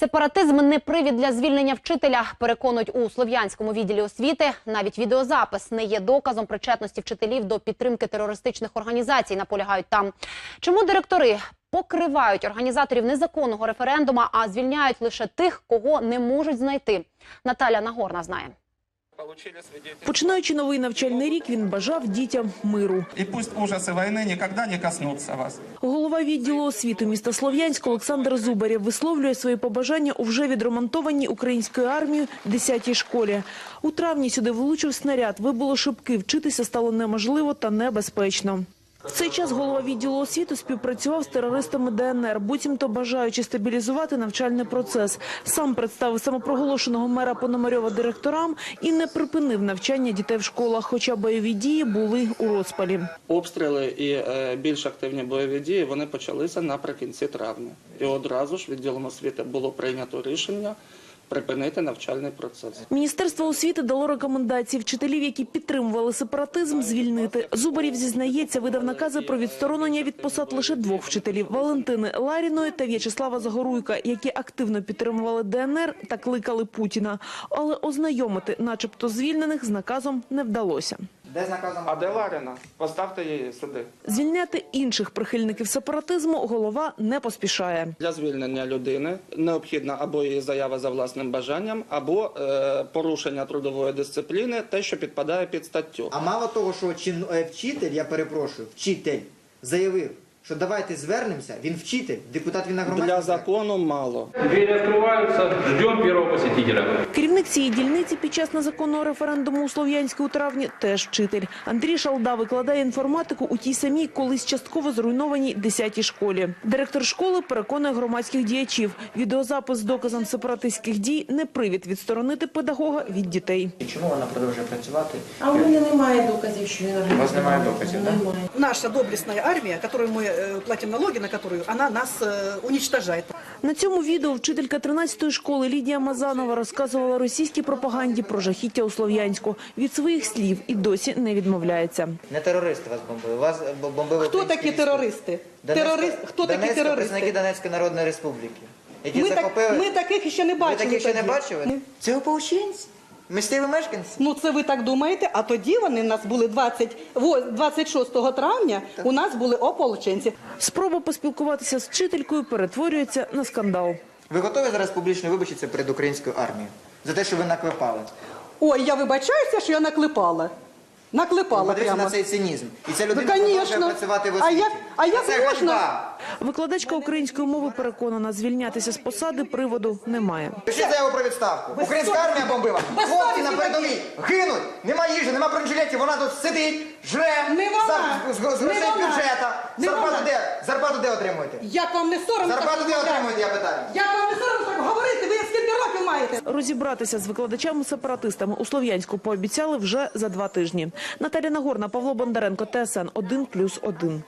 Сепаратизм не привід для звільнення вчителя, переконують у слов'янському відділі освіти. Навіть відеозапис не є доказом причетності вчителів до підтримки терористичних організацій. Наполягають там. Чому директори покривають організаторів незаконного референдума, а звільняють лише тих, кого не можуть знайти? Наталя Нагорна знає. Починаючи новий навчальний рік, він бажав дітям миру. І пусть ужаси війни ніколи не коснуться вас. Голова відділу освіти міста Слов'янськ Олександр Зубарєв висловлює свої побажання у вже відремонтованій українською армією 10-й школі. У травні сюди влучив снаряд, вибуло шибки, вчитися стало неможливо та небезпечно. В цей час голова відділу освіти співпрацював з терористами ДНР, буцімто бажаючи стабілізувати навчальний процес. Сам представив самопроголошеного мера Пономарьова директорам і не припинив навчання дітей в школах, хоча бойові дії були у розпалі. Обстріли і е, більш активні бойові дії вони почалися наприкінці травня. І одразу ж відділом освіти було прийнято рішення припинити навчальний процес. Міністерство освіти дало рекомендації вчителів, які підтримували сепаратизм, звільнити. Зубарів зізнається, видав накази про відсторонення від посад лише двох вчителів – Валентини Ларіної та В'ячеслава Загоруйка, які активно підтримували ДНР та кликали Путіна. Але ознайомити начебто звільнених з наказом не вдалося. А де Ларина? Поставте її сюди. Звільняти інших прихильників сепаратизму голова не поспішає. Для звільнення людини необхідна або її заява за власним бажанням, або е, порушення трудової дисципліни, те, що підпадає під статтю. А мало того, що чин... е, вчитель, я перепрошую, вчитель заявив, що давайте звернемося, він вчитель, депутат він на Для закону мало. Двери открываются, ждем первого посетителя. Керівник цієї дільниці під час незаконного референдуму у Слов'янську у травні теж вчитель. Андрій Шалда викладає інформатику у тій самій колись частково зруйнованій 10-й школі. Директор школи переконує громадських діячів. Відеозапис з доказом сепаратистських дій не привід відсторонити педагога від дітей. Чому вона продовжує працювати? А у мене немає доказів, що він У вас немає доказів, так? Наша доблестная армия, которую мы э, платим налоги, на которую она нас э, уничтожает. На цьому відео вчителька 13-ї школи Лідія Мазанова розказувала російській пропаганді про жахіття у Слов'янську. Від своїх слів і досі не відмовляється. Не терористи вас бомбили, вас б- бомбили Хто українські такі військові. терористи? Донецька- Терорист- хто такі Донецька, терористи? Представники Донецької Народної Республіки, які Ми, так, захопили... ми таких ще не Ви бачили. таких ще не тоді. бачили? Це ополченці, місцеві мешканці. Ну це ви так думаєте, а тоді вони в нас були 20, во- 26 травня, у нас були ополченці. Спроба поспілкуватися з вчителькою перетворюється на скандал. Ви готові зараз публічно вибачитися перед українською армією за те, що ви наклепали? Ой, я вибачаюся, що я наклепала. Наклепала Подивіться прямо. на цей цинізм. І ця Ну, людина продовжує конечно. працювати в А освіті. як- а як Це можна? ганьба. Викладачка української мови переконана, звільнятися з посади приводу немає. Пишіть заяву про відставку. Українська армія бомбила. Без Хлопці на совісті передовій гинуть. Нема їжі, нема бронежилетів. Вона тут сидить, жре. Не вона. З, з, з Не грошей вона. бюджета. Не Зарплату вона. де? Зарплату де отримуєте? Як вам не соромно? Зарплату де розмовляти? отримуєте, я питаю. Як вам не соромно так говорити? Ви? Розібратися з викладачами-сепаратистами у Слов'янську пообіцяли вже за два тижні. Наталя Нагорна, Павло Бондаренко, ТСН 1+,1.